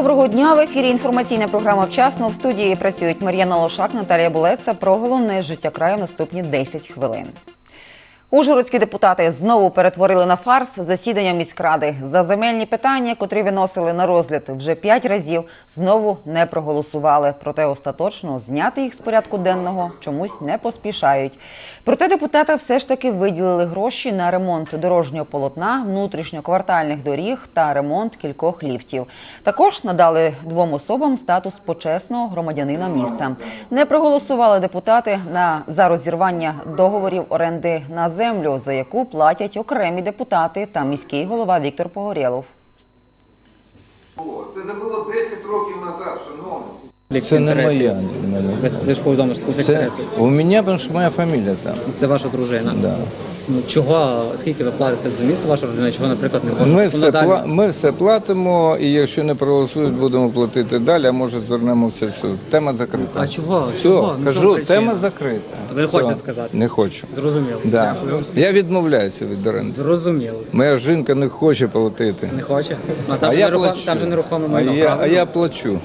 Доброго дня в ефірі. Інформаційна програма вчасно в студії працюють Мар'яна Лошак, Наталія Булеца. Про головне життя краю наступні 10 хвилин. Ужгородські депутати знову перетворили на фарс засідання міськради за земельні питання, котрі виносили на розгляд вже п'ять разів. Знову не проголосували. Проте остаточно зняти їх з порядку денного чомусь не поспішають. Проте депутати все ж таки виділили гроші на ремонт дорожнього полотна, внутрішньоквартальних доріг та ремонт кількох ліфтів. Також надали двом особам статус почесного громадянина міста. Не проголосували депутати на за розірвання договорів оренди на землю, за яку платять окремі депутати та міський голова Віктор Погорєлов. Це не було 10 років назад, шановні. Це не моя. Ви, ж повідомили, що Це у мене, тому що моя фамілія там. Це ваша дружина. Да. Ну, чого, скільки ви платите за місто ваша родина, чого, наприклад, не може? Ми все, пла- ми все платимо, і якщо не проголосують, будемо платити далі, а може звернемося в суд. Тема закрита. А чого? Все, Чого? Ну, кажу, тема закрита. То ви не хочете сказати? Не хочу. Зрозуміло. Да. Я відмовляюся від оренди. Зрозуміло. Моя жінка не хоче платити. Не хоче? А там, а я нерухом, плачу. там же нерухоме а я, а я плачу.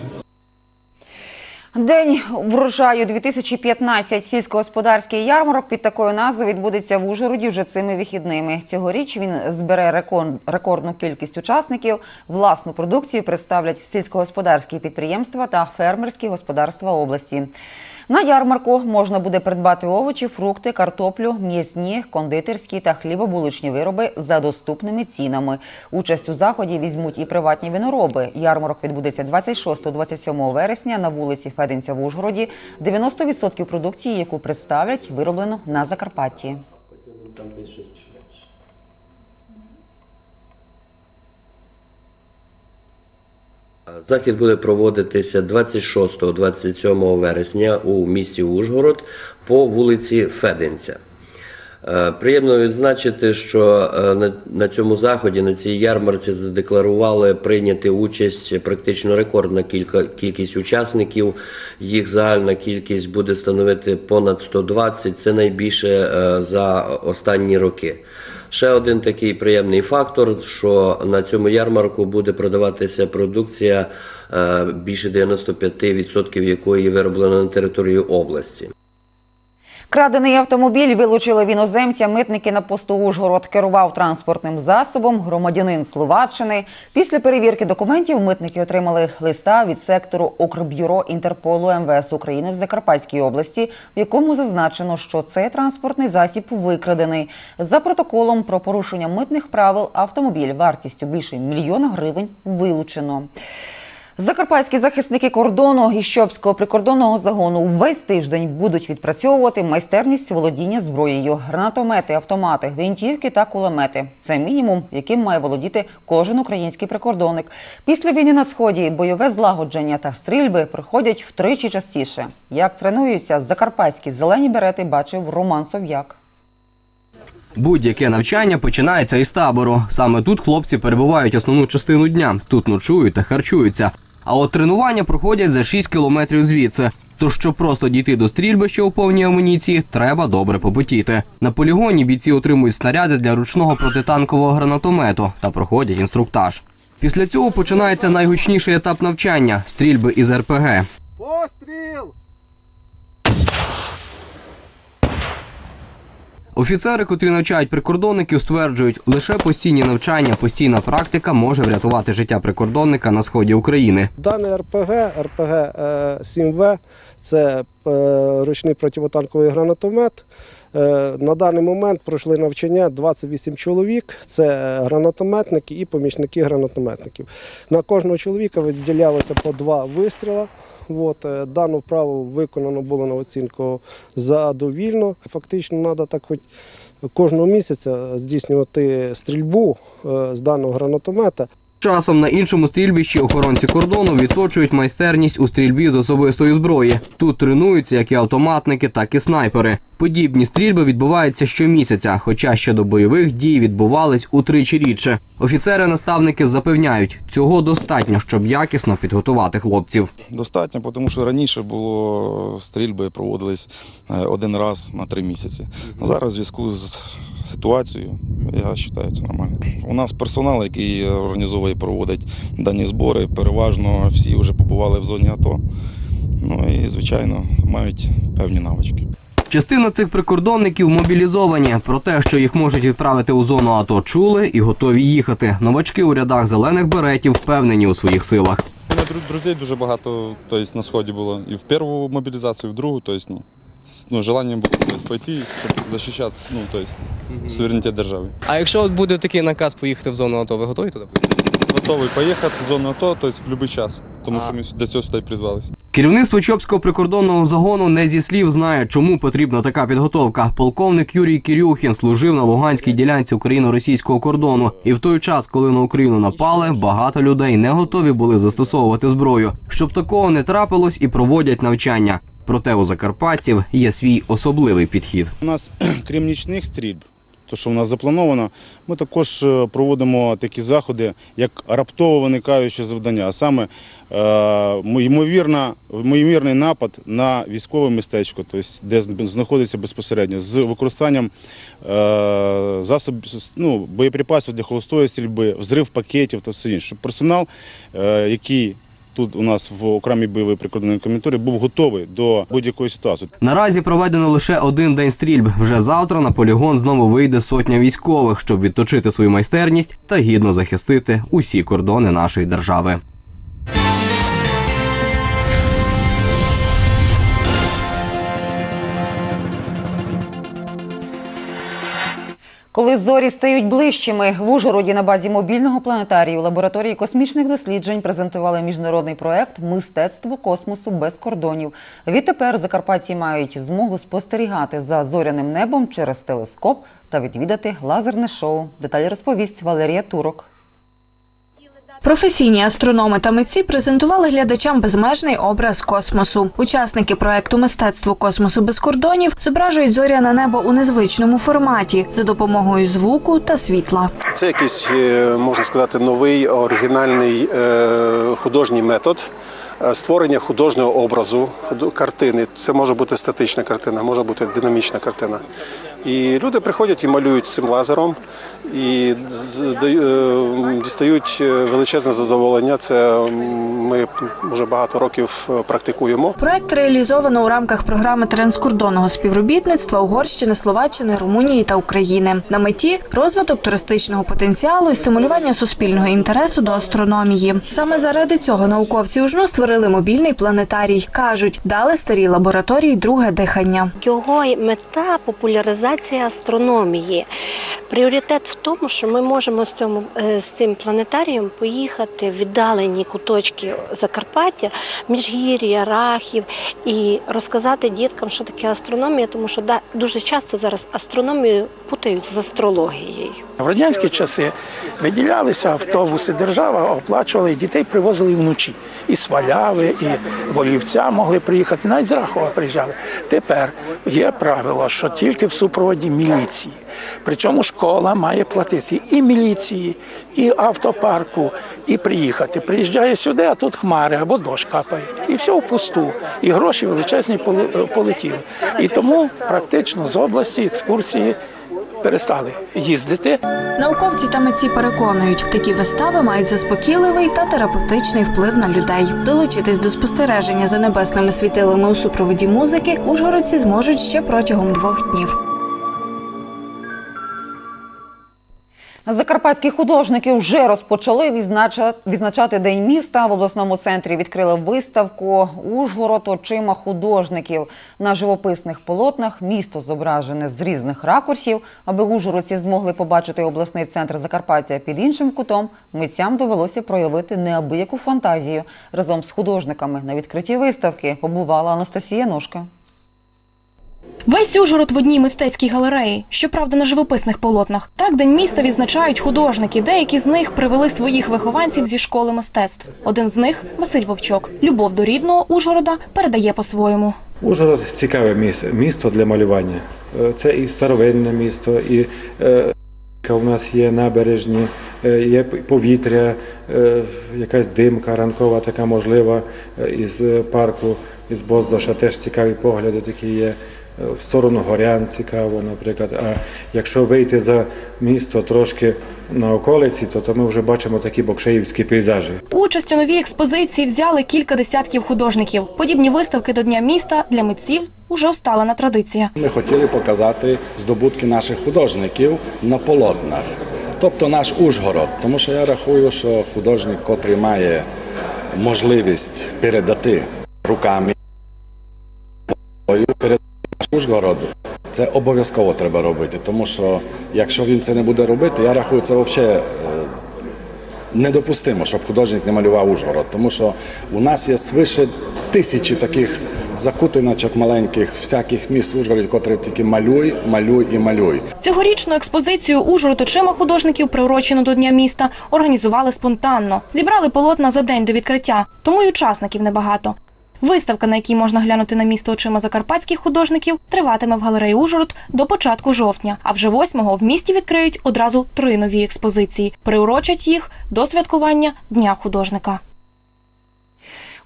День врожаю 2015 сільськогосподарський ярмарок під такою назвою відбудеться в Ужгороді вже цими вихідними. Цьогоріч він збере рекордну кількість учасників. Власну продукцію представлять сільськогосподарські підприємства та фермерські господарства області. На ярмарку можна буде придбати овочі, фрукти, картоплю, м'ясні, кондитерські та хлібобулочні вироби за доступними цінами. Участь у заході візьмуть і приватні винороби. Ярмарок відбудеться 26-27 вересня на вулиці Феденця в Ужгороді. 90% продукції, яку представлять, вироблено на Закарпатті. Захід буде проводитися 26-27 вересня у місті Ужгород по вулиці Феденця. Е, Приємно відзначити, що е, на, цьому заході, на цій ярмарці, задекларували прийняти участь практично рекордна кількість учасників. Їх загальна кількість буде становити понад 120. Це найбільше е, за останні роки. Ще один такий приємний фактор, що на цьому ярмарку буде продаватися продукція е, більше 95% якої вироблена на території області. Крадений автомобіль вилучили в іноземця. Митники на посту Ужгород керував транспортним засобом. Громадянин Словаччини. Після перевірки документів митники отримали листа від сектору Укрбюро Інтерполу МВС України в Закарпатській області, в якому зазначено, що цей транспортний засіб викрадений. За протоколом про порушення митних правил автомобіль вартістю більше мільйона гривень вилучено. Закарпатські захисники кордону і Щобського прикордонного загону увесь тиждень будуть відпрацьовувати майстерність володіння зброєю, гранатомети, автомати, гвинтівки та кулемети. Це мінімум, яким має володіти кожен український прикордонник. Після війни на сході бойове злагодження та стрільби приходять втричі частіше. Як тренуються закарпатські зелені берети, бачив Роман Сов'як. Будь-яке навчання починається із табору. Саме тут хлопці перебувають основну частину дня. Тут ночують та харчуються. А от тренування проходять за 6 кілометрів звідси. Тож, щоб просто дійти до стрільбища у повній амуніції, треба добре попотіти. На полігоні бійці отримують снаряди для ручного протитанкового гранатомету та проходять інструктаж. Після цього починається найгучніший етап навчання стрільби із РПГ. Постріл! Офіцери, котрі навчають прикордонників, стверджують, лише постійні навчання, постійна практика може врятувати життя прикордонника на сході України. Дане РПГ, РПГ е, 7В, це е, ручний противотанковий гранатомет. Е, На даний момент пройшли навчання 28 чоловік. Це гранатометники і помічники гранатометників. На кожного чоловіка виділялося по два вистріла. От, е, дану вправу виконано було на оцінку задовільно. Фактично, треба так хоч кожного місяця здійснювати стрільбу е, з даного гранатомета. Часом на іншому стрільбищі охоронці кордону відточують майстерність у стрільбі з особистої зброї. Тут тренуються як і автоматники, так і снайпери. Подібні стрільби відбуваються щомісяця, хоча щодо бойових дій відбувались утричі рідше. Офіцери-наставники запевняють, цього достатньо, щоб якісно підготувати хлопців. Достатньо, тому що раніше було стрільби проводились е, один раз на три місяці. Зараз в зв'язку з ситуацією, я вважаю, це нормально. У нас персонал, який організовує і проводить дані збори, переважно всі вже побували в зоні АТО. Ну і, звичайно, мають певні навички. Частина цих прикордонників мобілізовані. Про те, що їх можуть відправити у зону АТО, чули і готові їхати. Новачки у рядах зелених беретів впевнені у своїх силах. У мене дру- друзей дуже багато тобто, на сході було. І в першу мобілізацію, і в другу, тобто, ну, с- ну, желанням було тобто, пойти, щоб захищати ну, тобто, суверенітет держави. А якщо от буде такий наказ поїхати в зону АТО, ви готові туди? Готовий поїхати в зону АТО, тобто, в будь-який час, тому що ми для цього сюди призвалися. Керівництво Чопського прикордонного загону не зі слів знає, чому потрібна така підготовка. Полковник Юрій Кирюхін служив на Луганській ділянці україно-російського кордону. І в той час, коли на Україну напали, багато людей не готові були застосовувати зброю. Щоб такого не трапилось, і проводять навчання. Проте у закарпатців є свій особливий підхід. У нас, крім нічних стрільб, то що у нас заплановано, ми також е, проводимо такі заходи, як раптово виникаюче завдання, а саме е, ймовірний напад на військове містечко, тобто, де знаходиться безпосередньо, з використанням е, засобів ну, боєприпасів для холостої стрільби, взрив пакетів та все інше. Персонал, який тут у нас в окремій бойовій прикордонній комітурі, був готовий до будь-якої ситуації. Наразі проведено лише один день стрільб. Вже завтра на полігон знову вийде сотня військових, щоб відточити свою майстерність та гідно захистити усі кордони нашої держави. Коли зорі стають ближчими, в Ужгороді на базі мобільного планетарію лабораторії космічних досліджень презентували міжнародний проект Мистецтво космосу без кордонів. Відтепер Закарпатті мають змогу спостерігати за зоряним небом через телескоп та відвідати лазерне шоу. Деталі розповість Валерія Турок. Професійні астрономи та митці презентували глядачам безмежний образ космосу. Учасники проекту Мистецтво космосу без кордонів зображують зоряне небо у незвичному форматі за допомогою звуку та світла. Це якийсь, е, можна сказати, новий оригінальний е, художній метод е, створення художнього образу, картини. Це може бути статична картина, може бути динамічна картина. І люди приходять і малюють цим лазером і е, дістають е, величезне задоволення. Це ми вже багато років е, практикуємо. Проект реалізовано у рамках програми транскордонного співробітництва Угорщини, Словаччини, Румунії та України. На меті розвиток туристичного потенціалу і стимулювання суспільного інтересу до астрономії. Саме заради цього науковці УЖНУ створили мобільний планетарій. кажуть, дали старій лабораторії друге дихання. Його мета популяризація астрономії. Пріоритет в тому, що ми можемо з цьому е, з цим планетарієм поїхати в віддалені куточки Закарпаття, Міжгір'я, Рахів і розказати діткам, що таке астрономія, тому що да, дуже часто зараз астрономію путають з астрологією. В радянські часи виділялися автобуси, держава оплачувала і дітей привозили вночі. І Сваляви, і Волівця могли приїхати, навіть з Рахова приїжджали. Тепер є правило, що тільки в супроводі міліції. Причому школа має платити і міліції, і автопарку, і приїхати. Приїжджає сюди, а тут хмари або дощ капає. І все впусту. І гроші величезні поли- полетіли. І тому практично з області екскурсії перестали їздити. Науковці та митці переконують, такі вистави мають заспокійливий та терапевтичний вплив на людей. Долучитись до спостереження за небесними світилами у супроводі музики ужгородці зможуть ще протягом двох днів. Закарпатські художники вже розпочали відзначати День міста. В обласному центрі відкрили виставку Ужгород очима художників. На живописних полотнах місто зображене з різних ракурсів. Аби ужгородці змогли побачити обласний центр Закарпаття під іншим кутом, митцям довелося проявити неабияку фантазію. Разом з художниками на відкритті виставки побувала Анастасія Ножка. Весь Ужгород в одній мистецькій галереї, щоправда, на живописних полотнах. Так день міста відзначають художники. Деякі з них привели своїх вихованців зі школи мистецтв. Один з них Василь Вовчок. Любов до рідного Ужгорода передає по-своєму. Ужгород цікаве місце, місто для малювання. Е, Це і старовинне місто, і е, у нас є набережні, е, є повітря, е, якась димка ранкова така можлива е, із парку, із Боздоша теж цікаві погляди такі є. Е, В сторону горян цікаво, наприклад. А якщо вийти за місто трошки на околиці, то, то ми вже бачимо такі бокшеївські пейзажі. Участь у новій експозиції взяли кілька десятків художників. Подібні виставки до Дня міста для митців уже усталена традиція. Ми хотіли показати здобутки наших художників на полотнах, тобто наш Ужгород. Тому що я рахую, що художник, котрий має можливість передати руками Ужгород, це обов'язково треба робити. Тому що якщо він це не буде робити, я рахую, це взагалі е, недопустимо, щоб художник не малював Ужгород. Тому що у нас є свише тисячі таких закутиночок маленьких, всяких міст в Ужгороді, котрі тільки малюй, малюй і малюй. Цьогорічну експозицію «Ужгород очима художників, приурочену до Дня міста, організували спонтанно. Зібрали полотна за день до відкриття, тому й учасників небагато. Виставка, на якій можна глянути на місто очима закарпатських художників, триватиме в галереї Ужгород до початку жовтня. А вже 8-го в місті відкриють одразу три нові експозиції. Приурочать їх до святкування Дня художника.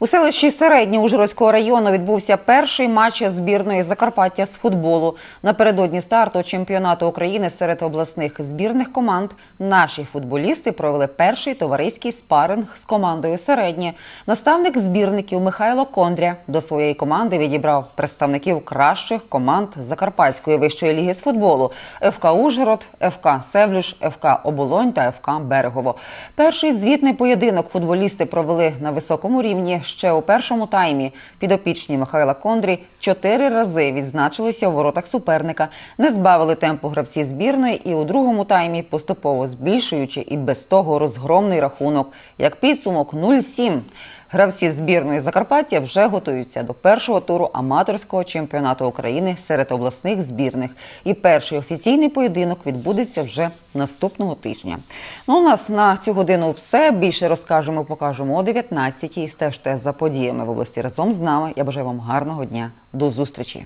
У селищі Середнє Ужгородського району відбувся перший матч збірної Закарпаття з футболу. Напередодні старту чемпіонату України серед обласних збірних команд наші футболісти провели перший товариський спаринг з командою Середнє. Наставник збірників Михайло Кондря до своєї команди відібрав представників кращих команд Закарпатської вищої ліги з футболу ФК Ужгород, ФК Севлюш, ФК Оболонь та ФК Берегово. Перший звітний поєдинок футболісти провели на високому рівні ще у першому таймі. Підопічні Михайла Кондрі чотири рази відзначилися у воротах суперника, не збавили темпу гравці збірної і у другому таймі, поступово збільшуючи і без того розгромний рахунок. Як підсумок 0-7. Гравці збірної Закарпаття вже готуються до першого туру аматорського чемпіонату України серед обласних збірних. І перший офіційний поєдинок відбудеться вже наступного тижня. Ну, у нас на цю годину все. Більше розкажемо, покажемо о 19-й. Стежте за подіями в області разом з нами. Я бажаю вам гарного дня. До зустрічі.